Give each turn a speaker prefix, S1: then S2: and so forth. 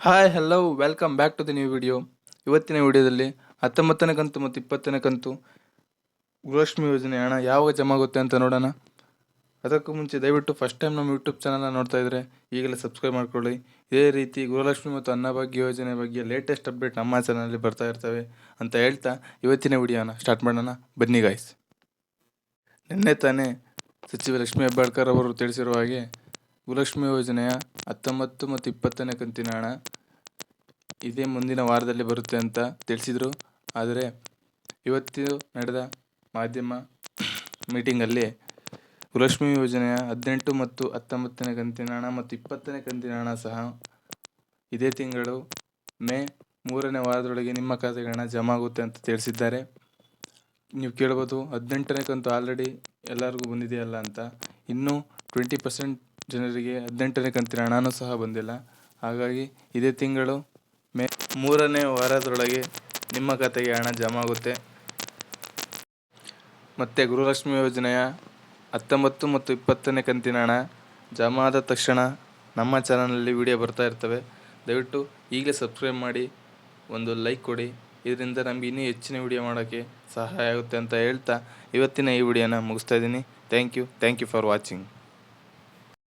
S1: Hi hello welcome back to the new video ಇವತ್ತಿನ ವಿಡಿಯೋದಲ್ಲಿ ಹತ್ತೊಂಬತ್ತನೇ ಕಂತು ಮತ್ತು ಇಪ್ಪತ್ತನೇ ಕಂತು ಗೃಹಲಕ್ಷ್ಮಿ ಯೋಜನೆ ಹಣ ಯಾವಾಗ ಜಮಾ ಆಗುತ್ತೆ ಅಂತ ನೋಡೋಣ. ಅದಕ್ಕೂ ಮುಂಚೆ ದಯವಿಟ್ಟು ಫಸ್ಟ್ ಟೈಮ್ ನಮ್ಮ ಯೂಟ್ಯೂಬ್ ಚಾನಲ್ನ ನೋಡ್ತಾ ಇದ್ದರೆ ಈಗಲೇ ಸಬ್ಸ್ಕ್ರೈಬ್ ಮಾಡ್ಕೊಳ್ಳಿ. ಇದೇ ರೀತಿ ಗೃಹಲಕ್ಷ್ಮಿ ಮತ್ತು ಅನ್ನಭಾಗ್ಯ ಯೋಜನೆ ಬಗ್ಗೆ ಲೇಟೆಸ್ಟ್ ಅಪ್ಡೇಟ್ ನಮ್ಮ ಚಾನಲಲ್ಲಿ ಬರ್ತಾ ಇರ್ತವೆ ಅಂತ ಹೇಳ್ತಾ ಇವತ್ತಿನ ವಿಡಿಯೋನ ಸ್ಟಾರ್ಟ್ ಮಾಡೋಣ. ಬನ್ನಿ ಗಾಯ್ಸ್ ನಿನ್ನೆ ತಾನೇ ಸಚಿವ ಲಕ್ಷ್ಮೀ ಹೆಬ್ಬಾಳ್ಕರ್ ಅವರು ತಿಳಿಸಿರುವ ಹಾಗೆ ಗೃಹಲಕ್ಷ್ಮಿ ಯೋಜನೆಯ ಹತ್ತೊಂಬತ್ತು ಮತ್ತು ಇಪ್ಪತ್ತನೇ ಕಂತಿನ ಹಣ ಇದೇ ಮುಂದಿನ ವಾರದಲ್ಲಿ ಬರುತ್ತೆ ಅಂತ ತಿಳಿಸಿದರು. ಆದರೆ ಇವತ್ತು ನಡೆದ ಮಾಧ್ಯಮ ಮೀಟಿಂಗಲ್ಲಿ ಗೃಹಲಕ್ಷ್ಮಿ ಯೋಜನೆಯ ಹದಿನೆಂಟು ಮತ್ತು ಹತ್ತೊಂಬತ್ತನೇ ಕಂತಿನ ಹಣ ಮತ್ತು ಇಪ್ಪತ್ತನೇ ಕಂತಿನ ಹಣ ಸಹ ಇದೇ ತಿಂಗಳು ಮೇ ಮೂರನೇ ವಾರದೊಳಗೆ ನಿಮ್ಮ ಖಾತೆಗೆ ಹಣ ಜಮಾ ಆಗುತ್ತೆ ಅಂತ ತಿಳಿಸಿದ್ದಾರೆ. ನೀವು ಕೇಳ್ಬೋದು ಹದಿನೆಂಟನೇ ಕಂತು ಆಲ್ರೆಡಿ ಎಲ್ಲರಿಗೂ ಬಂದಿದೆಯಲ್ಲ ಅಂತ. ಇನ್ನೂ ಟ್ವೆಂಟಿ ಪರ್ಸೆಂಟ್ ಜನರಿಗೆ ಹದಿನೆಂಟನೇ ಕಂತಿನ ಹಣನೂ ಸಹ ಬಂದಿಲ್ಲ. ಹಾಗಾಗಿ ಇದೇ ತಿಂಗಳು ಮೇ ಮೂರನೇ ವಾರದೊಳಗೆ ನಿಮ್ಮ ಖಾತೆಗೆ ಹಣ ಜಮಾ ಆಗುತ್ತೆ ಮತ್ತು ಗೃಹಲಕ್ಷ್ಮಿ ಯೋಜನೆಯ ಹತ್ತೊಂಬತ್ತು ಮತ್ತು ಇಪ್ಪತ್ತನೇ ಕಂತಿನ ಹಣ ಜಮಾ ಆದ ತಕ್ಷಣ ನಮ್ಮ ಚಾನಲಲ್ಲಿ ವಿಡಿಯೋ ಬರ್ತಾ ಇರ್ತವೆ. ದಯವಿಟ್ಟು ಈಗಲೇ ಸಬ್ಸ್ಕ್ರೈಬ್ ಮಾಡಿ, ಒಂದು ಲೈಕ್ ಕೊಡಿ. ಇದರಿಂದ ನಮಗೆ ಇನ್ನೂ ಹೆಚ್ಚಿನ ವಿಡಿಯೋ ಮಾಡೋಕ್ಕೆ ಸಹಾಯ ಆಗುತ್ತೆ ಅಂತ ಹೇಳ್ತಾ ಇವತ್ತಿನ ಈ ವಿಡಿಯೋನ ಮುಗಿಸ್ತಾ ಇದ್ದೀನಿ. Thank you. Thank you for watching.